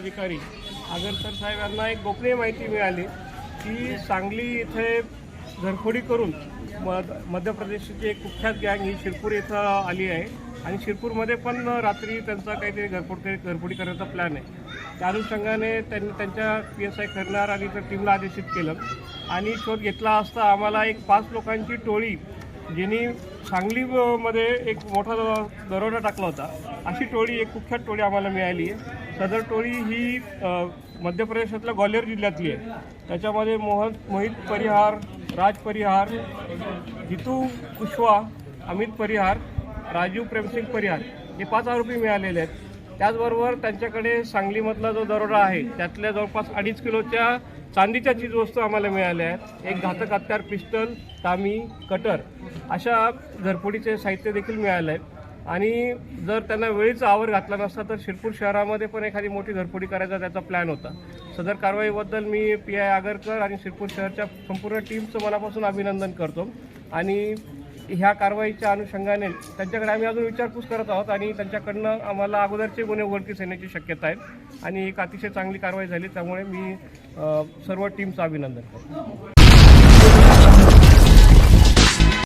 अधिकारी आगरकर साहेब यांना एक गोपनीय माहिती मिळाली की सांगली इथे घरफोडी करून मध मध्य प्रदेशची एक कुख्यात गँग ही शिरपूर इथं आली आहे. आणि शिरपूरमध्ये पण रात्री त्यांचा काहीतरी घरफोड घरफोडी करण्याचा प्लॅन आहे. त्या अनुषंगाने त्यांनी त्यांच्या पी एस आय करणार आणि त्या टीमला आदेशित केलं. आणि शोध घेतला असता आम्हाला एक पाच लोकांची टोळी ज्यांनी सांगलीमध्ये एक मोठा द- दरोडा टाकला होता. अशी टोळी एक कुख्यात टोळी आम्हाला मिळाली. आहे सदर टोळी ही मध्य प्रदेशातल्या ग्वाल्हेर जिल्ह्यातली आहे. त्याच्यामध्ये मोहन मोहित परिहार राज परिहार जितू कुशवा अमित परिहार राजीव प्रेमसिंग परिहार हे पाच आरोपी मिळालेले आहेत. त्याचबरोबर त्यांच्याकडे सांगलीमधला जो दरोडा आहे त्यातल्या जवळपास अडीच किलोच्या चांदीच्या चीजवस्तू आम्हाला मिळाल्या आहेत. एक घातक हत्यार पिस्टल तामी कटर अशा घरफोडीचे साहित्य देखील मिळालं आहे आणि जर त्यांना वेळीच आवर घातला नसता तर शिरपूर शहरामध्ये पण एखादी मोठी घरफोडी करायचा त्याचा प्लॅन होता. सदर कारवाईबद्दल मी पी आय आगरकर आणि शिरपूर शहरच्या संपूर्ण टीमचं मनापासून अभिनंदन करतो. आणि ह्या कारवाईच्या अनुषंगाने त्यांच्याकडे आम्ही अजून विचारपूस करत आहोत आणि त्यांच्याकडनं आम्हाला अगोदरचे गुन्हे उघडकीस येण्याची शक्यता आहे. आणि एक अतिशय चांगली कारवाई झाली त्यामुळे मी सर्व टीमचं अभिनंदन करतो.